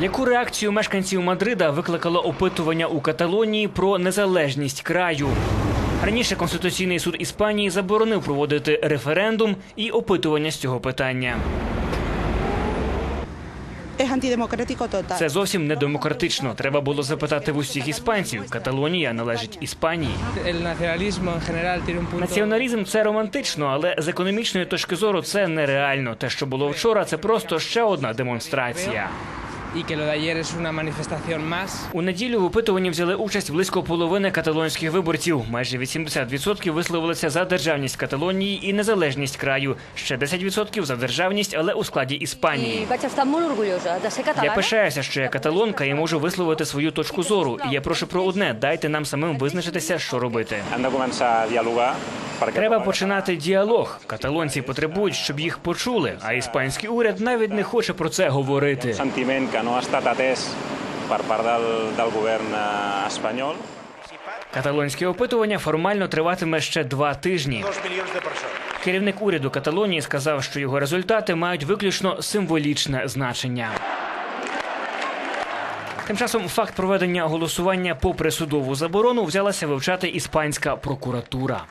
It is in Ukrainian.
Яку реакцію мешканців Мадрида викликало опитування у Каталонії про незалежність краю? Раніше Конституційний суд Іспанії заборонив проводити референдум і опитування з цього питання. Це зовсім не демократично. Треба було запитати в усіх іспанців. Каталонія належить Іспанії. Націоналізм це романтично, але з економічної точки зору це нереально. Те, що було вчора, це просто ще одна демонстрація. Y que lo de ayer es una manifestación más. У неділю в опитуванні взяли участь близько половини каталонських виборців. Майже 80% висловилися за державність Каталонії і незалежність краю. Ще 10% за державність, але у складі Іспанії. Я пишаюся, що я каталонка і можу висловити свою точку зору. І я прошу про одне: дайте нам самим визначитися, що робити. Треба починати діалог. Каталонці потребують, щоб їх почули. А іспанський уряд навіть не хоче про це говорити. Que no ha estat atès per part del, del govern eh, espanyol. Каталонське опитування формально триватиме ще два тижні. Керівник уряду Каталонії сказав, що його результати мають виключно символічне значення. Тим часом факт проведення голосування попри судову заборону взялася вивчати іспанська прокуратура.